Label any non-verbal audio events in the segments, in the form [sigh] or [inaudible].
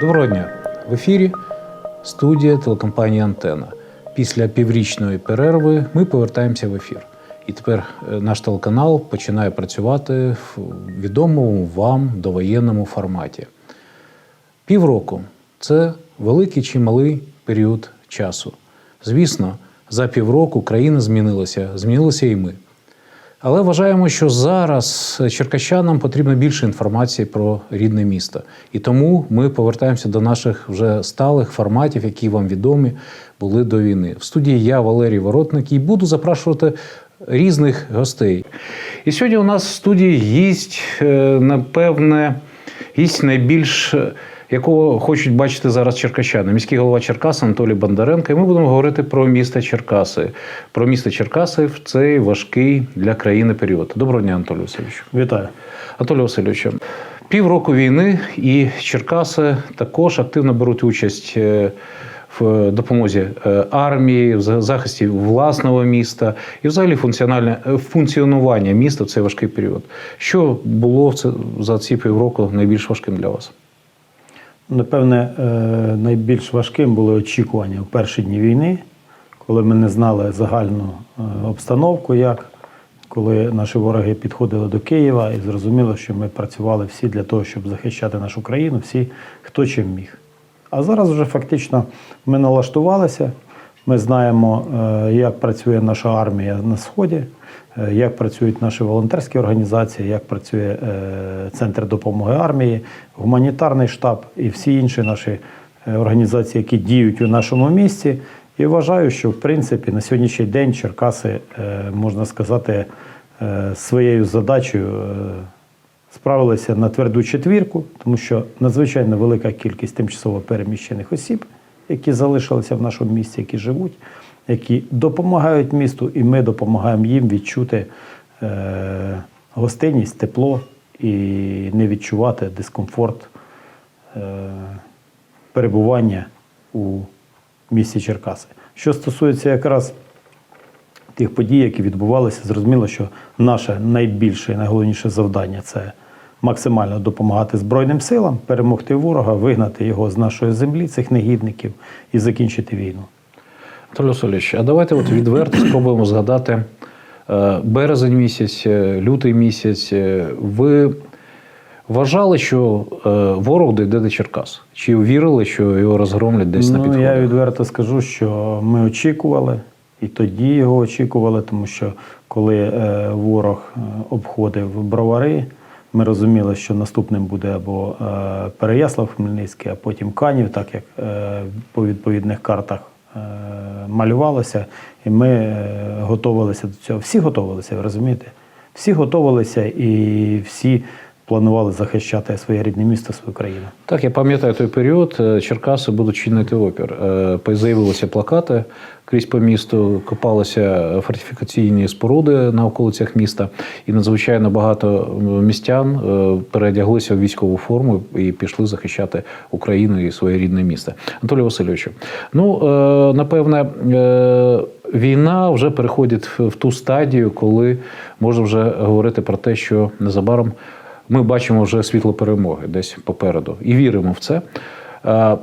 Доброго дня! В ефірі студія телекомпанії Антена. Після піврічної перерви ми повертаємося в ефір. І тепер е, наш телеканал починає працювати в відомому вам довоєнному форматі. Півроку це великий чи малий період часу. Звісно, за півроку країна змінилася, змінилися і ми. Але вважаємо, що зараз черкащанам потрібно більше інформації про рідне місто. І тому ми повертаємося до наших вже сталих форматів, які вам відомі були до війни. В студії я, Валерій Воротник, і буду запрошувати різних гостей. І сьогодні у нас в студії гість, е, напевне, гість найбільш. Якого хочуть бачити зараз черкащани, міський голова Черкас Анатолій Бондаренко. І ми будемо говорити про місто Черкаси, про місто Черкаси в цей важкий для країни період. Доброго дня, Анатолій Васильович. Вітаю. Анатолій Васильович, півроку війни і Черкаси також активно беруть участь е, в допомозі е, армії, в захисті власного міста і взагалі функціональне е, функціонування міста в цей важкий період. Що було за ці півроку найбільш важким для вас? Напевне, е, найбільш важким були очікування в перші дні війни, коли ми не знали загальну е, обстановку, як коли наші вороги підходили до Києва і зрозуміло, що ми працювали всі для того, щоб захищати нашу країну, всі хто чим міг. А зараз вже фактично ми налаштувалися. Ми знаємо, е, як працює наша армія на сході, е, як працюють наші волонтерські організації, як працює е, центр допомоги армії, гуманітарний штаб і всі інші наші організації, які діють у нашому місті. І вважаю, що в принципі на сьогоднішній день Черкаси, можна сказати, своєю задачею справилися на тверду четвірку, тому що надзвичайно велика кількість тимчасово переміщених осіб, які залишилися в нашому місті, які живуть, які допомагають місту, і ми допомагаємо їм відчути е, гостинність, тепло і не відчувати дискомфорт е, перебування у місті Черкаси. Що стосується якраз тих подій, які відбувалися, зрозуміло, що наше найбільше і найголовніше завдання це максимально допомагати Збройним силам, перемогти ворога, вигнати його з нашої землі, цих негідників, і закінчити війну. Анатолій Васильович, а давайте от відверто спробуємо згадати е, березень місяць, е, лютий місяць. Е, Ви вважали, що ворог дійде до Черкас? Чи вірили, що його розгромлять десь на ну, підході? я відверто скажу, що ми очікували, і тоді його очікували, тому що коли е, ворог обходив бровари, ми розуміли, що наступним буде або е, Переяслав Хмельницький, а потім Канів, так як е, по відповідних картах е, малювалося. І ми готувалися до цього. Всі готувалися, ви розумієте? Всі готувалися і всі планували захищати своє рідне місто, свою країну. Так, я пам'ятаю той період. е, Черкаси будуть чинити опір. Е, З'явилися плакати крізь по місту, копалися фортифікаційні споруди на околицях міста, і надзвичайно багато містян е, переодяглися в військову форму і пішли захищати Україну і своє рідне місто. Анатолій Васильовичу, ну напевне. Війна вже переходить в ту стадію, коли можна вже говорити про те, що незабаром ми бачимо вже світло перемоги десь попереду і віримо в це. Е,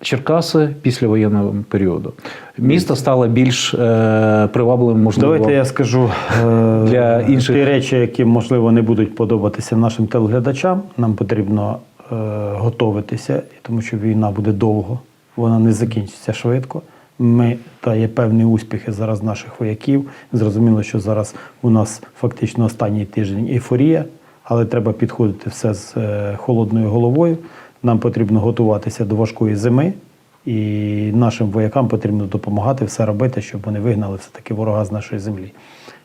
Черкаси після воєнного періоду. Місто стало більш е, привабливим, можливо. Давайте я скажу е, Для інших- ті речі, які можливо не будуть подобатися нашим телеглядачам. Нам потрібно е, готуватися, тому що війна буде довго, вона не закінчиться швидко. Ми та є певні успіхи зараз наших вояків. Зрозуміло, що зараз у нас фактично останній тиждень ейфорія, але треба підходити все з е, холодною головою. Нам потрібно готуватися до важкої зими, і нашим воякам потрібно допомагати все робити, щоб вони вигнали все-таки ворога з нашої землі.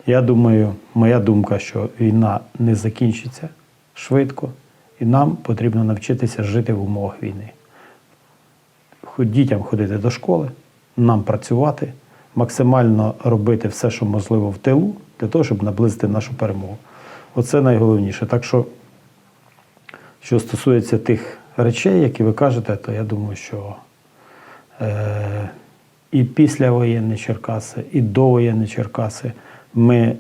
Я думаю, моя думка, що війна не закінчиться швидко, і нам потрібно навчитися жити в умовах війни. Дітям ходити до школи, нам працювати, максимально робити все, що можливо в тилу, для того, щоб наблизити нашу перемогу. Оце найголовніше. Так що, що стосується тих речей, які ви кажете, то я думаю, що е, і післявоєнні Черкаси, і довоєнні Черкаси ми е,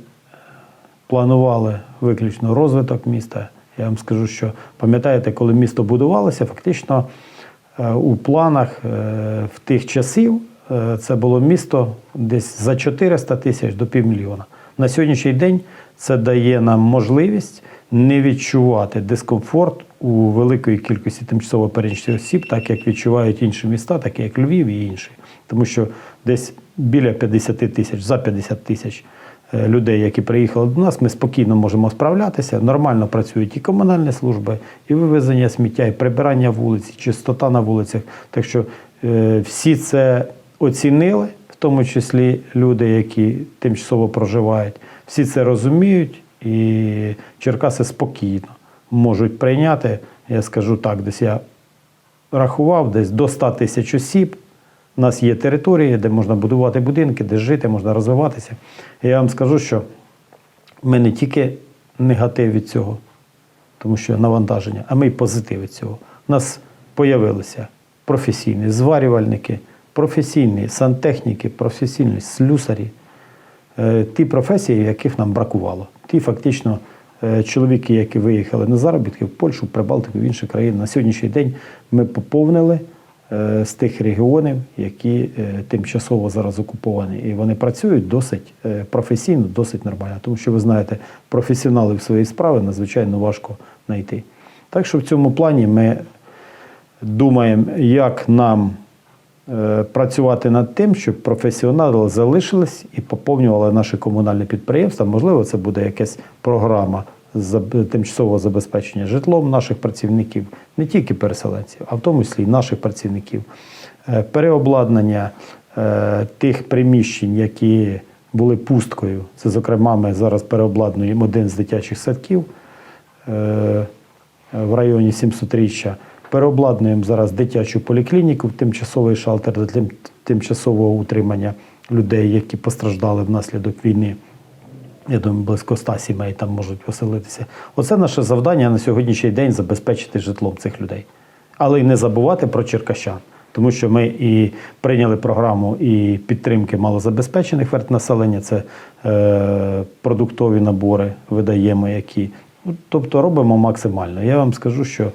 планували виключно розвиток міста. Я вам скажу, що пам'ятаєте, коли місто будувалося, фактично е, у планах е, в тих часів е, це було місто десь за 400 тисяч до півмільйона. На сьогоднішній день це дає нам можливість не відчувати дискомфорт у великої кількості тимчасово переміщених осіб, так як відчувають інші міста, такі як Львів і інші. Тому що десь біля 50 тисяч, за 50 тисяч е, людей, які приїхали до нас, ми спокійно можемо справлятися. Нормально працюють і комунальні служби, і вивезення сміття, і прибирання вулиць, і чистота на вулицях. Так що е, всі це оцінили, в тому числі люди, які тимчасово проживають, всі це розуміють, і Черкаси спокійно можуть прийняти. Я скажу так, десь я рахував, десь до 100 тисяч осіб. У нас є території, де можна будувати будинки, де жити, можна розвиватися. Я вам скажу, що ми не тільки негатив від цього, тому що навантаження, а ми й позитив від цього. У нас появилися професійні зварювальники, професійні сантехніки, професійні слюсарі. Е, Ті професії, яких нам бракувало. Ті фактично е, чоловіки, які виїхали на заробітки в Польщу, Прибалтику, в інші країни. На сьогоднішній день ми поповнили е, з тих регіонів, які тимчасово зараз окуповані. І вони працюють досить професійно, досить нормально. Тому що ви знаєте, професіоналів своєї справи надзвичайно важко знайти. Так що в цьому плані ми думаємо, як нам працювати над тим, щоб професіонали залишились і поповнювали наші комунальні підприємства. Можливо, це буде якась програма тимчасового забезпечення житлом наших працівників, не тільки переселенців, а в тому числі і наших працівників, Е, переобладнання е, тих приміщень, які були пусткою. Це, зокрема, ми зараз переобладнуємо один з дитячих садків е, в районі 700-річчя. Переобладнуємо зараз дитячу поліклініку в тимчасовий шалтер для тим- тимчасового утримання людей, які постраждали внаслідок війни. Я думаю, близько 100 сімей там можуть поселитися. Оце наше завдання на сьогоднішній день забезпечити житлом цих людей. Але й не забувати про черкащан. Тому що ми і прийняли програму і підтримки малозабезпечених верт населення, це е, продуктові набори видаємо, які. Ну, тобто робимо максимально. Я вам скажу, що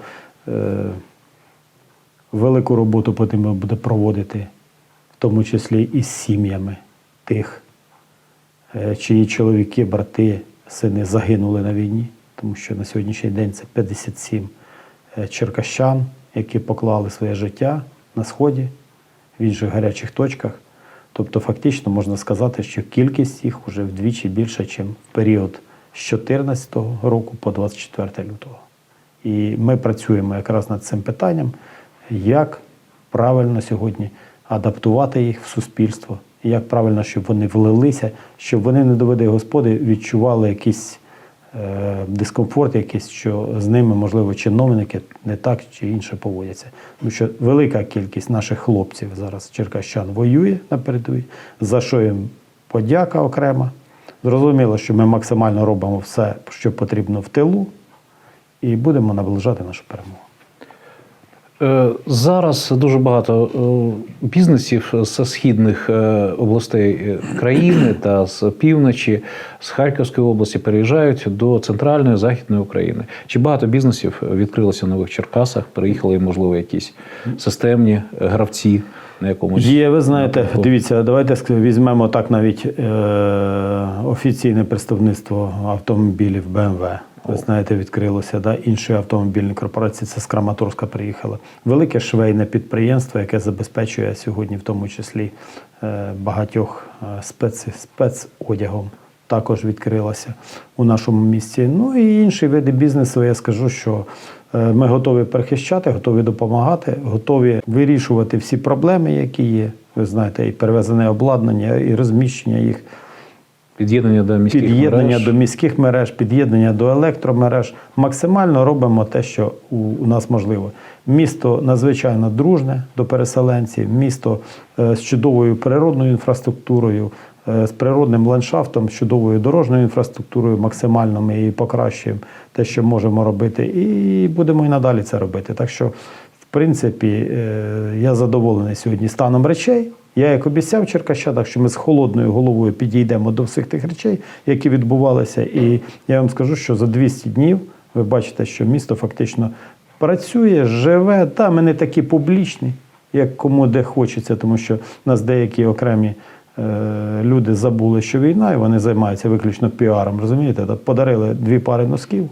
велику роботу потрібно буде проводити, в тому числі і з сім'ями тих е, чиї чоловіки, брати, сини загинули на війні, тому що на сьогоднішній день це 57 е, черкащан, які поклали своє життя на сході, в інших гарячих точках. Тобто, фактично можна сказати, що кількість їх вже вдвічі більша, ніж в період з 2014 року по 24 лютого. І ми працюємо якраз над цим питанням, як правильно сьогодні адаптувати їх в суспільство, як правильно, щоб вони влилися, щоб вони не доведи господи відчували якийсь е, дискомфорт, якийсь, що з ними, можливо, чиновники не так чи інше поводяться. Тому що велика кількість наших хлопців зараз черкащан воює на передовій, за що їм подяка окрема. Зрозуміло, що ми максимально робимо все, що потрібно в тилу, і будемо наближати нашу перемогу. Е, Зараз дуже багато е, бізнесів з східних е, областей країни та з півночі, з Харківської області переїжджають до центральної західної України. Чи багато бізнесів відкрилося в нових Черкасах? Приїхали, можливо, якісь системні гравці на якомусь Є, ви знаєте, дивіться, давайте візьмемо так навіть е, офіційне представництво автомобілів BMW. Ви знаєте, відкрилося, да? інші автомобільні корпорації, це з Краматорська приїхали. Велике швейне підприємство, яке забезпечує сьогодні, в тому числі е, багатьох е, спец, спецодягом, також відкрилося у нашому місті. Ну і інші види бізнесу, я скажу, що е, ми готові перехищати, готові допомагати, готові вирішувати всі проблеми, які є. Ви знаєте, і перевезене обладнання, і розміщення їх, під'єднання до міських під'єднання мереж? до міських мереж, під'єднання до електромереж. Максимально робимо те, що у, у нас можливо. Місто надзвичайно дружне до переселенців, місто е, з чудовою природною інфраструктурою, е, з природним ландшафтом, з чудовою дорожньою інфраструктурою. Максимально ми її покращуємо те, що можемо робити, і будемо і надалі це робити. Так що, в принципі, е, я задоволений сьогодні станом речей. Я як обіцяв Черкащанах, що ми з холодною головою підійдемо до всіх тих речей, які відбувалися. І я вам скажу, що за 200 днів ви бачите, що місто фактично працює, живе. Та ми не такі публічні, як кому де хочеться, тому що нас деякі окремі е, люди забули, що війна, і вони займаються виключно піаром. Розумієте? Подарили дві пари носків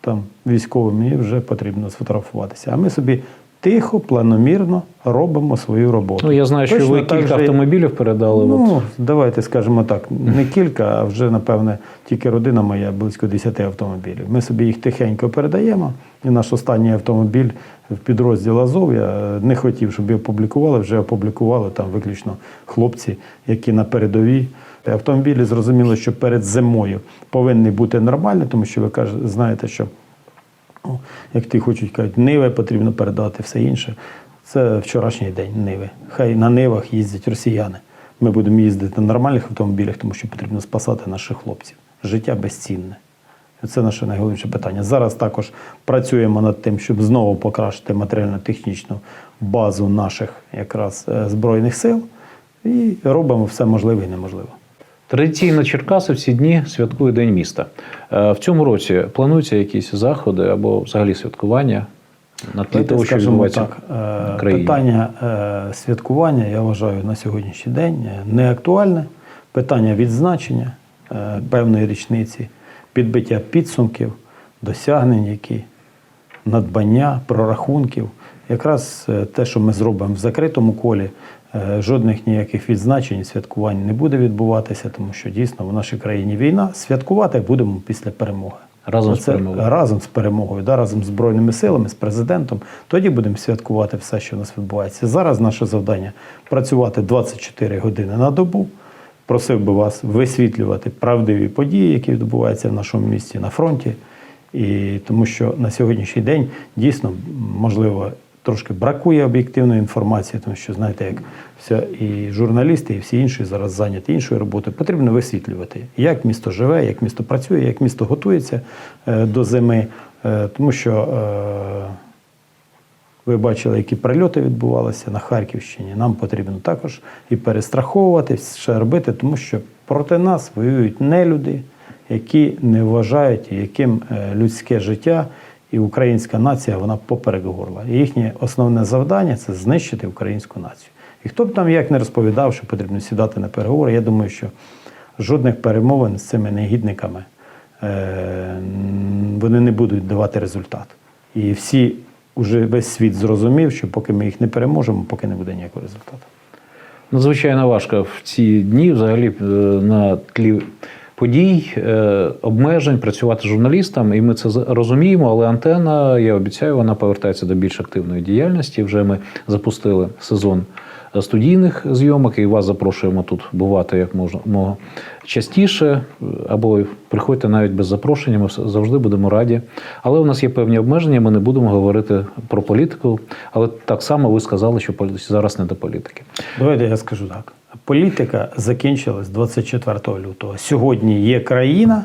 там військовим, і вже потрібно сфотографуватися. А ми собі тихо, планомірно робимо свою роботу. Ну, я знаю, що ви кілька же автомобілів передали. Ну, от. давайте скажемо так, не кілька, а вже, напевне, тільки родина моя близько 10 автомобілів. Ми собі їх тихенько передаємо. І наш останній автомобіль в підрозділ Азов, я не хотів, щоб його опублікували, вже опублікували там виключно хлопці, які на передовій. Автомобілі зрозуміло, що перед зимою повинні бути нормальні, тому що ви знаєте, що як ті хочуть кажуть, ниви потрібно передати, все інше. Це вчорашній день ниви. Хай на нивах їздять росіяни. Ми будемо їздити на нормальних автомобілях, тому що потрібно спасати наших хлопців. Життя безцінне. Це наше найголовніше питання. Зараз також працюємо над тим, щоб знову покращити матеріально-технічну базу наших якраз е, збройних сил і робимо все можливе і неможливе. Традиційно Черкаси в ці дні святкує День міста. Е, В цьому році плануються якісь заходи або взагалі святкування на тлі того, що відбувається так, е, в країні. питання е, святкування, я вважаю, на сьогоднішній день не актуальне. Питання відзначення певної річниці, підбиття підсумків, досягнень, які надбання, прорахунків. Якраз е, те, що ми зробимо в закритому колі, е, жодних ніяких відзначень, святкувань не буде відбуватися, тому що дійсно в нашій країні війна. Святкувати будемо після перемоги. Разом з перемогою. разом з перемогою, да, разом з Збройними силами, з президентом. Тоді будемо святкувати все, що у нас відбувається. Зараз наше завдання працювати 24 години на добу. Просив би вас висвітлювати правдиві події, які відбуваються в нашому місті на фронті. І тому що на сьогоднішній день дійсно можливо трошки бракує об'єктивної інформації, тому що знаєте, як вся і журналісти, і всі інші зараз зайняті іншою роботою. Потрібно висвітлювати, як місто живе, як місто працює, як місто готується е, до зими. Е, тому що е, ви бачили, які прильоти відбувалися на Харківщині. Нам потрібно також і перестраховувати, все робити, тому що проти нас воюють нелюди, які не вважають, яким людське життя і українська нація вона поперек горла. І їхнє основне завдання це знищити українську націю. І хто б там як не розповідав, що потрібно сідати на переговори, я думаю, що жодних перемовин з цими негідниками е, вони не будуть давати результат. І всі, уже весь світ зрозумів, що поки ми їх не переможемо, поки не буде ніякого результату. Надзвичайно важко в ці дні, взагалі, е, на тлі подій, е, обмежень працювати журналістам, і ми це з- розуміємо. Але антена, я обіцяю, вона повертається до більш активної діяльності. Вже ми запустили сезон е, студійних зйомок, і вас запрошуємо тут бувати як можна частіше, або приходьте навіть без запрошення. Ми завжди будемо раді. Але у нас є певні обмеження. Ми не будемо говорити про політику. Але так само ви сказали, що зараз не до політики. Давайте я скажу так. Політика закінчилась 24 лютого. Сьогодні є країна,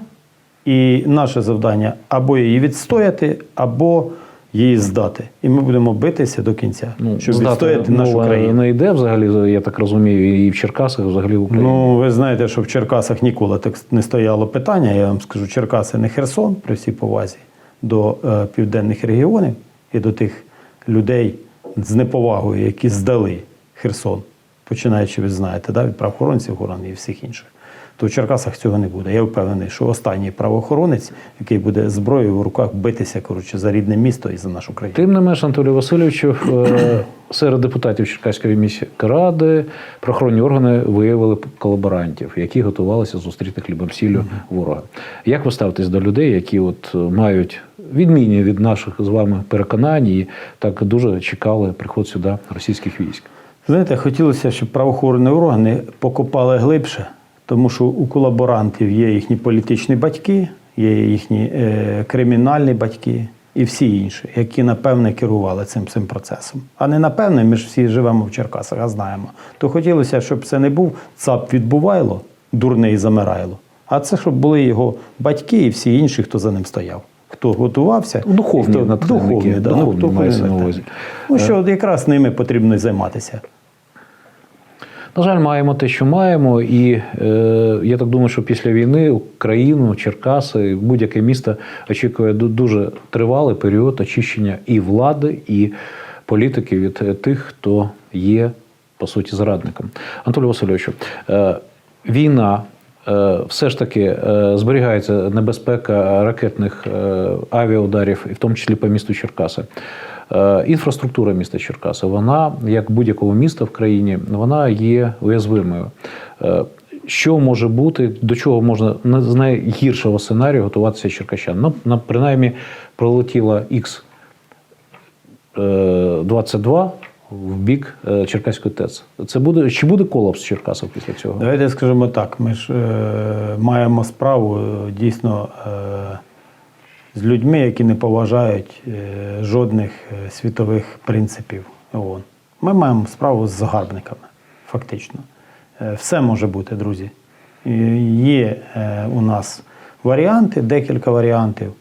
і наше завдання або її відстояти, або її здати. І ми будемо битися до кінця, щоб здати відстояти нашу мова країну. Не йде взагалі, я так розумію, і в Черкасах, взагалі в Україні. Ну, ви знаєте, що в Черкасах ніколи так не стояло питання. Я вам скажу, Черкаси не Херсон при всій повазі до е, південних регіонів і до тих людей з неповагою, які здали Херсон, починаючи, ви знаєте, да, від правоохоронців ГУРАН і всіх інших. То в Черкасах цього не буде. Я впевнений, що останній правоохоронець, який буде зброєю в руках битися коротше, за рідне місто і за нашу країну. Тим не менш, Анатолій Васильовичу, е, [clears throat] серед депутатів Черкаської міської ради правоохоронні органи виявили колаборантів, які готувалися зустріти хлібом сіллю ворога. Як ви ставитесь до людей, які от е, мають відмінні від наших з вами переконань і так дуже чекали приход сюди російських військ? Знаєте, хотілося, щоб правоохоронні органи покопали глибше, тому що у колаборантів є їхні політичні батьки, є їхні е, кримінальні батьки і всі інші, які напевне керували цим, цим процесом. А не напевне, ми ж всі живемо в Черкасах, а знаємо. То хотілося, щоб це не був ЦАП відбувайло, дурний замирайло, а це щоб були його батьки і всі інші, хто за ним стояв. Хто готувався, Ну, духовні хто, духовні, да, духовні ну, мається на увазі. Ну що от якраз ними потрібно займатися. На жаль, маємо те, що маємо, і е, я так думаю, що після війни Україну, Черкаси, будь-яке місто очікує дуже тривалий період очищення і влади, і політики від е, тих, хто є по суті зрадником. Анатолій Васильовичу, е, війна. Е, Все ж таки е, зберігається небезпека ракетних е, авіаударів, і в тому числі по місту Черкаси. Інфраструктура міста Черкаси, вона, як будь-якого міста в країні, вона є уязвимою. Що може бути, до чого можна з найгіршого сценарію готуватися черкащан? Ну, на- принаймні, пролетіла Х 22 в бік е, Черкаської ТЕЦ. Це буде чи буде колапс Черкасів після цього? Давайте скажемо так: ми ж е, маємо справу е, дійсно е, з людьми, які не поважають е, жодних е, світових принципів ООН. Ми маємо справу з загарбниками, фактично. Все може бути, друзі. Є у нас варіанти, декілька варіантів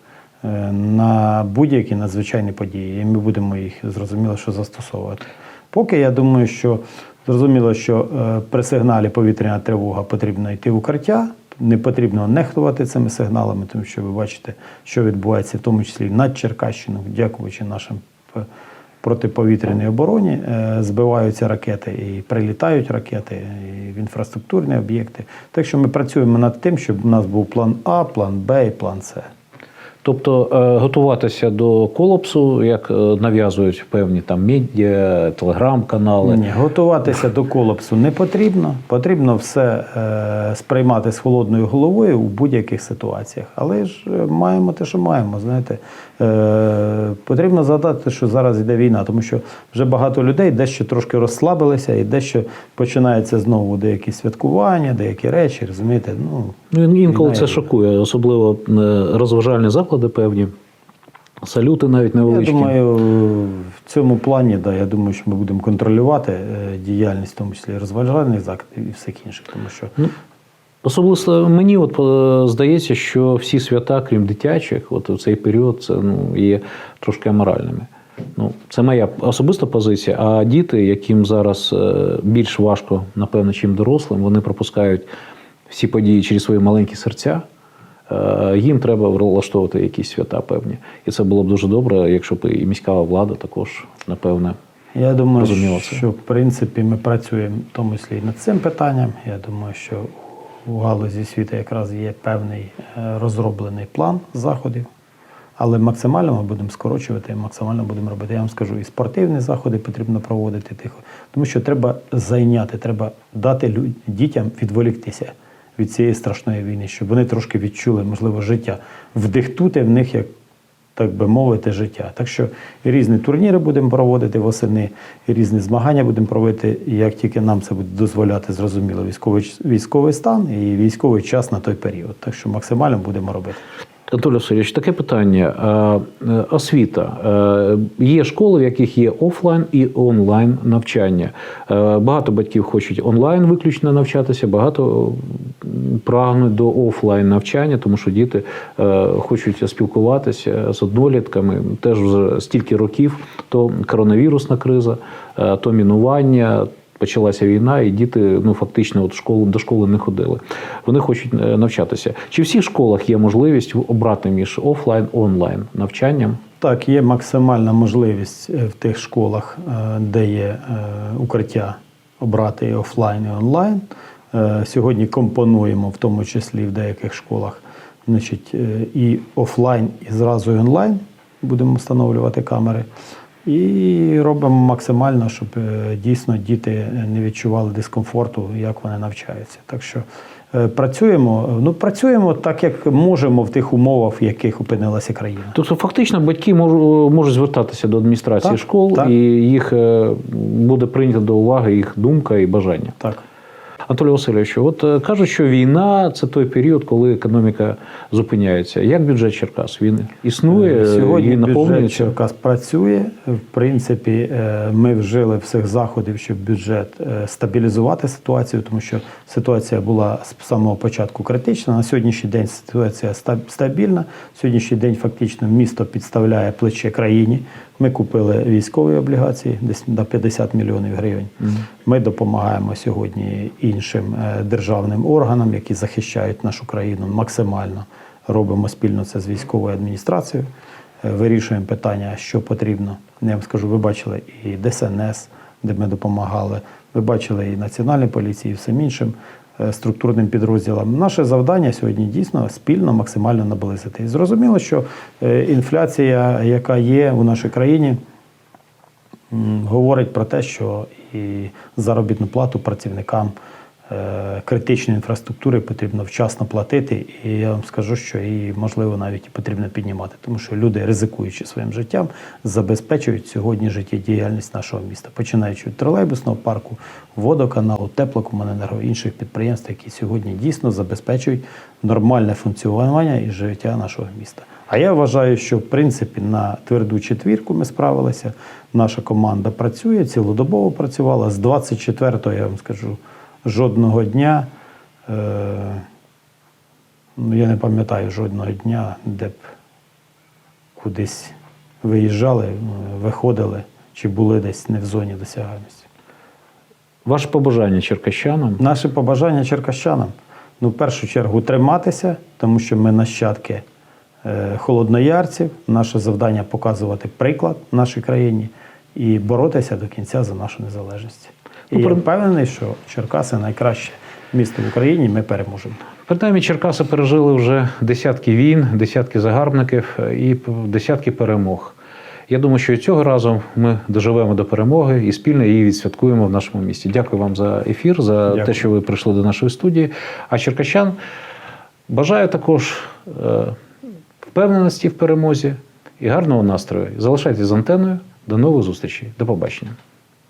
на будь-які надзвичайні події. І ми будемо їх зрозуміло, що застосовувати. Поки я думаю, що зрозуміло, що е, при сигналі повітряна тривога потрібно йти в укриття. Не потрібно нехтувати цими сигналами, тому що ви бачите, що відбувається, в тому числі над Черкащиною, дякуючи нашим п- протиповітряній обороні, е, збиваються ракети і прилітають ракети і в інфраструктурні об'єкти. Так що ми працюємо над тим, щоб у нас був план А, план Б і план С. Тобто е, готуватися до колапсу, як е, нав'язують певні там медіа, телеграм-канали. Ні, готуватися до колапсу не потрібно. Потрібно все е, сприймати з холодною головою у будь-яких ситуаціях. Але ж е, маємо те, що маємо. Знаєте, е, потрібно згадати, що зараз йде війна, тому що вже багато людей дещо трошки розслабилися і дещо починається знову деякі святкування, деякі речі. Розумієте? Ну, Ну, інколи це шокує, особливо розважальні заклади певні, салюти навіть я невеличкі. думаю, в цьому плані, да, я думаю, що ми будемо контролювати е, діяльність, в тому числі розважальних закладів і всіх інших, тому що. Ну, Особисто мені от е, здається, що всі свята, крім дитячих, от у цей період це ну, є трошки аморальними. Ну, це моя особиста позиція. А діти, яким зараз е, більш важко, напевно, чим дорослим, вони пропускають всі події через свої маленькі серця. Е, Їм треба влаштовувати якісь свята певні. І це було б дуже добре, якщо б і міська влада також, напевне. Я думаю, Розуміло це. що в принципі ми працюємо в тому числі і над цим питанням. Я думаю, що у галузі освіти якраз є певний е, розроблений план заходів, але максимально ми будемо скорочувати, максимально будемо робити. Я вам скажу, і спортивні заходи потрібно проводити тихо, тому що треба зайняти, треба дати лю- дітям відволіктися від цієї страшної війни, щоб вони трошки відчули, можливо, життя, вдихнути в них як так би мовити, життя. Так що різні турніри будемо проводити восени, різні змагання будемо проводити, як тільки нам це буде дозволяти, зрозуміло, військовий, військовий стан і військовий час на той період. Так що максимально будемо робити. Анатолій Васильович, таке питання. Е, е, Освіта. Е, Є школи, в яких є офлайн і онлайн навчання. Багато батьків хочуть онлайн виключно навчатися, багато прагнуть до офлайн навчання, тому що діти хочуть спілкуватися з однолітками. Теж вже стільки років, то коронавірусна криза, то мінування. Почалася війна, і діти ну фактично от школи до школи не ходили. Вони хочуть е, навчатися. Чи в всіх школах є можливість обрати між офлайн онлайн навчанням? Так, є максимальна можливість е, в тих школах, е, де є укриття, обрати і офлайн і онлайн. Сьогодні компонуємо, в тому числі в деяких школах, значить, і офлайн, і зразу і онлайн будемо встановлювати камери. І робимо максимально, щоб е, дійсно діти не відчували дискомфорту, як вони навчаються. Так що е, працюємо, ну працюємо так, як можемо в тих умовах, в яких опинилася країна. Тобто, фактично, батьки можу- можуть звертатися до адміністрації Так, школ, так. і їх е, буде прийнято до уваги їх думка і бажання. Так. Анатолій Васильович, от е, кажуть, що війна це той період, коли економіка зупиняється. Як бюджет Черкас? Він існує Е, Сьогодні і бюджет. Черкас працює. В принципі, е, ми вжили всіх заходів, щоб бюджет стабілізувати ситуацію, тому що ситуація була з самого початку критична. На сьогоднішній день ситуація ста- стабільна. Сьогоднішній день фактично місто підставляє плече країні. Ми купили військові облігації десь на 50 мільйонів гривень. Ми допомагаємо сьогодні іншим е, державним органам, які захищають нашу країну максимально. Робимо спільно це з військовою адміністрацією. Е, Вирішуємо питання, що потрібно. Я вам скажу, ви бачили і ДСНС, де ми допомагали. Ви бачили і Національній поліції, і всім іншим структурним підрозділам. Наше завдання сьогодні дійсно спільно максимально наблизити. І зрозуміло, що е, інфляція, яка є у нашій країні, говорить про те, що і заробітну плату працівникам е, критичної інфраструктури потрібно вчасно платити. І я вам скажу, що і можливо навіть і потрібно піднімати, тому що люди, ризикуючи своїм життям, забезпечують сьогодні життєдіяльність нашого міста, починаючи від тролейбусного парку, водоканалу, теплокомуненерго, інших підприємств, які сьогодні дійсно забезпечують нормальне функціонування і життя нашого міста. А я вважаю, що в принципі на тверду четвірку ми справилися. Наша команда працює, цілодобово працювала. З 24-го, я вам скажу, жодного дня. Е- ну, я не пам'ятаю жодного дня, де б кудись виїжджали, е, виходили чи були десь не в зоні досяганості. Ваше побажання черкащанам. Наше побажання черкащанам ну, в першу чергу триматися, тому що ми нащадки е, холодноярців. Наше завдання показувати приклад нашій країні і боротися до кінця за нашу незалежність. І Ну, я впевнений, що Черкаси найкраще місто в Україні. Ми переможемо. Принаймні, Черкаси пережили вже десятки війн, десятки загарбників і десятки перемог. Я думаю, що і цього разу ми доживемо до перемоги і спільно її відсвяткуємо в нашому місті. Дякую вам за ефір, за Дякую. те, що ви прийшли до нашої студії. А черкащан бажаю також е, впевненості в перемозі і гарного настрою. Залишайтесь з антеною. До нових зустрічей. До побачення.